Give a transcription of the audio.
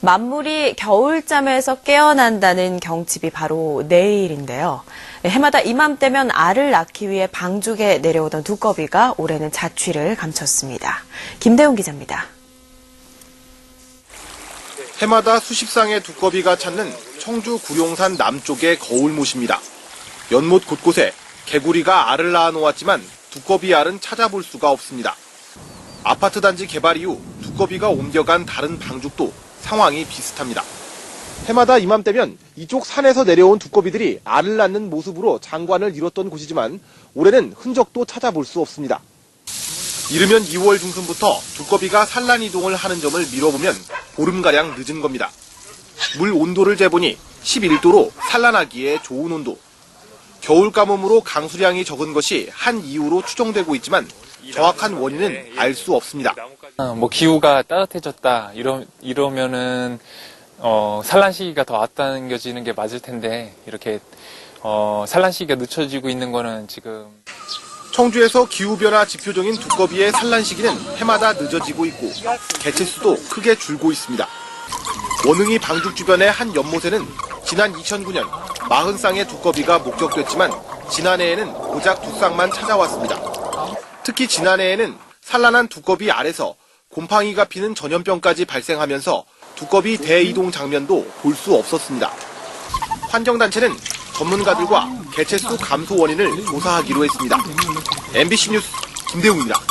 만물이 겨울잠에서 깨어난다는 경칩이 바로 내일인데요. 해마다 이맘때면 알을 낳기 위해 방죽에 내려오던 두꺼비가 올해는 자취를 감췄습니다. 김대웅 기자입니다. 해마다 수십 쌍의 두꺼비가 찾는 청주 구룡산 남쪽의 거울못입니다. 연못 곳곳에 개구리가 알을 낳아 놓았지만 두꺼비 알은 찾아볼 수가 없습니다. 아파트 단지 개발 이후 두꺼비가 옮겨간 다른 방죽도 상황이 비슷합니다. 해마다 이맘때면 이쪽 산에서 내려온 두꺼비들이 알을 낳는 모습으로 장관을 이뤘던 곳이지만 올해는 흔적도 찾아볼 수 없습니다. 이르면 2월 중순부터 두꺼비가 산란 이동을 하는 점을 미뤄보면 보름가량 늦은 겁니다. 물 온도를 재보니 11도로 산란하기에 좋은 온도. 겨울 가뭄으로 강수량이 적은 것이 한 이유로 추정되고 있지만 정확한 원인은 알 수 없습니다. 어, 뭐 기후가 따뜻해졌다 이러 이러면은 어, 산란 시기가 더 앞당겨지는 게 맞을 텐데 이렇게 어, 산란 시기가 늦춰지고 있는 거는 지금 청주에서 기후변화 지표적인 두꺼비의 산란 시기는 해마다 늦어지고 있고 개체 수도 크게 줄고 있습니다. 원흥이 방죽 주변의 한 연못에는 지난 2009년 40쌍의 두꺼비가 목격됐지만 지난해에는 고작 두 쌍만 찾아왔습니다. 특히 지난해에는 산란한 두꺼비 알에서 곰팡이가 피는 전염병까지 발생하면서 두꺼비 대이동 장면도 볼 수 없었습니다. 환경단체는 전문가들과 개체수 감소 원인을 조사하기로 했습니다. MBC 뉴스 김대웅입니다.